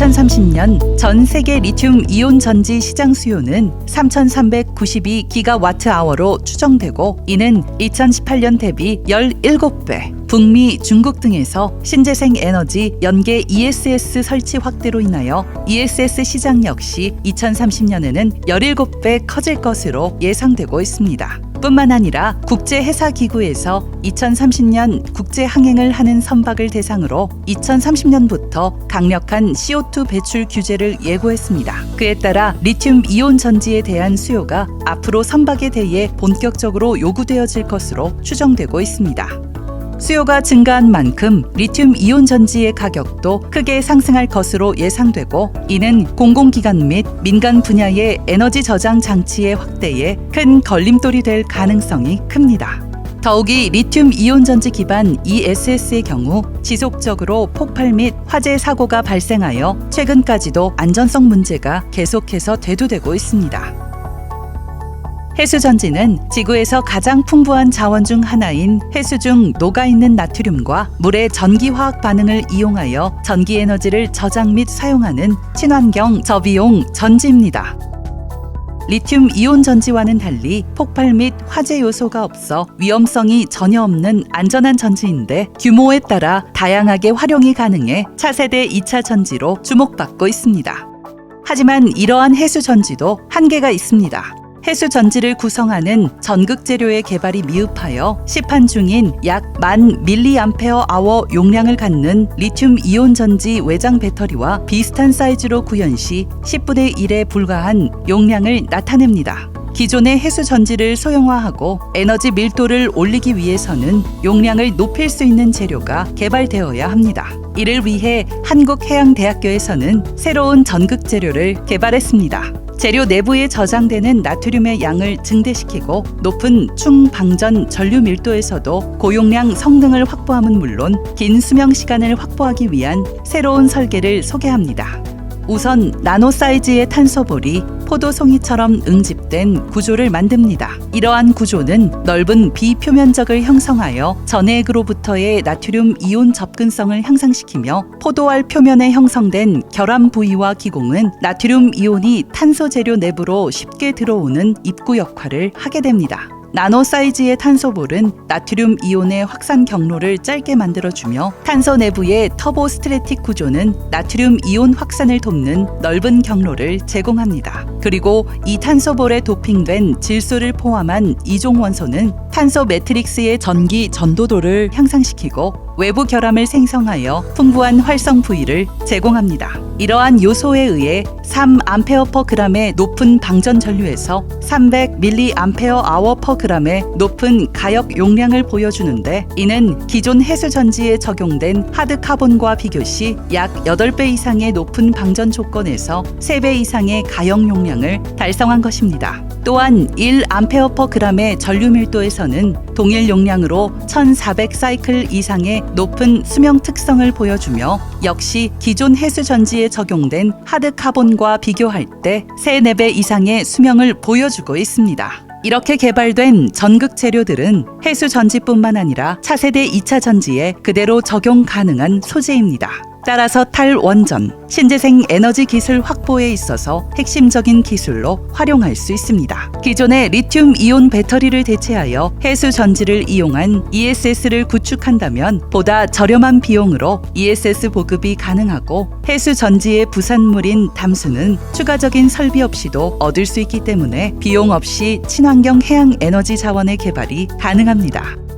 2030년 전 세계 리튬 이온 전지 시장 수요는 3,392기가와트아워로 추정되고 이는 2018년 대비 17배. 북미, 중국 등에서 신재생 에너지 연계 ESS 설치 확대로 인하여 ESS 시장 역시 2030년에는 17배 커질 것으로 예상되고 있습니다. 뿐만 아니라 국제해사기구에서 2030년 국제 항행을 하는 선박을 대상으로 2030년부터 강력한 CO2 배출 규제를 예고했습니다. 그에 따라 리튬 이온 전지에 대한 수요가 앞으로 선박에 대해 본격적으로 요구되어질 것으로 추정되고 있습니다. 수요가 증가한 만큼 리튬 이온 전지의 가격도 크게 상승할 것으로 예상되고 이는 공공기관 및 민간 분야의 에너지 저장 장치의 확대에 큰 걸림돌이 될 가능성이 큽니다. 더욱이 리튬 이온 전지 기반 ESS의 경우 지속적으로 폭발 및 화재 사고가 발생하여 최근까지도 안전성 문제가 계속해서 대두되고 있습니다. 해수전지는 지구에서 가장 풍부한 자원 중 하나인 해수 중 녹아있는 나트륨과 물의 전기화학 반응을 이용하여 전기 에너지를 저장 및 사용하는 친환경 저비용 전지입니다. 리튬 이온 전지와는 달리 폭발 및 화재 요소가 없어 위험성이 전혀 없는 안전한 전지인데 규모에 따라 다양하게 활용이 가능해 차세대 2차 전지로 주목받고 있습니다. 하지만 이러한 해수 전지도 한계가 있습니다. 해수 전지를 구성하는 전극 재료의 개발이 미흡하여 시판 중인 약만 밀리암페어 아워 용량을 갖는 리튬 이온 전지 외장 배터리와 비슷한 사이즈로 구현 시 10분의 1에 불과한 용량을 나타냅니다. 기존의 해수 전지를 소형화하고 에너지 밀도를 올리기 위해서는 용량을 높일 수 있는 재료가 개발되어야 합니다. 이를 위해 한국해양대학교에서는 새로운 전극 재료를 개발했습니다. 재료 내부에 저장되는 나트륨의 양을 증대시키고 높은 충방전 전류 밀도에서도 고용량 성능을 확보함은 물론 긴 수명 시간을 확보하기 위한 새로운 설계를 소개합니다. 우선 나노 사이즈의 탄소볼이 포도송이처럼 응집된 구조를 만듭니다. 이러한 구조는 넓은 비표면적을 형성하여 전해액으로부터의 나트륨 이온 접근성을 향상시키며 포도알 표면에 형성된 결함 부위와 기공은 나트륨 이온이 탄소 재료 내부로 쉽게 들어오는 입구 역할을 하게 됩니다. 나노 사이즈의 탄소볼은 나트륨 이온의 확산 경로를 짧게 만들어주며 탄소 내부의 터보 스트레틱 구조는 나트륨 이온 확산을 돕는 넓은 경로를 제공합니다. 그리고 이 탄소볼에 도핑된 질소를 포함한 이종 원소는 탄소 매트릭스의 전기 전도도를 향상시키고 외부 결함을 생성하여 풍부한 활성 부위를 제공합니다. 이러한 요소에 의해 3암페어 퍼 그램의 높은 방전 전류에서 300mAh 퍼 500g의 높은 가역 용량을 보여주는데 이는 기존 해수전지에 적용된 하드카본과 비교시 약 8배 이상의 높은 방전 조건에서 3배 이상의 가역 용량을 달성한 것입니다. 또한 1암페어퍼그램의 전류 밀도에서는 동일 용량으로 1400 사이클 이상의 높은 수명 특성을 보여주며 역시 기존 해수 전지에 적용된 하드 카본과 비교할 때 3, 4배 이상의 수명을 보여주고 있습니다. 이렇게 개발된 전극 재료들은 해수 전지뿐만 아니라 차세대 2차 전지에 그대로 적용 가능한 소재입니다. 따라서 탈원전, 신재생 에너지 기술 확보에 있어서 핵심적인 기술로 활용할 수 있습니다. 기존의 리튬 이온 배터리를 대체하여 해수 전지를 이용한 ESS를 구축한다면 보다 저렴한 비용으로 ESS 보급이 가능하고 해수 전지의 부산물인 담수는 추가적인 설비 없이도 얻을 수 있기 때문에 비용 없이 친환경 해양 에너지 자원의 개발이 가능합니다.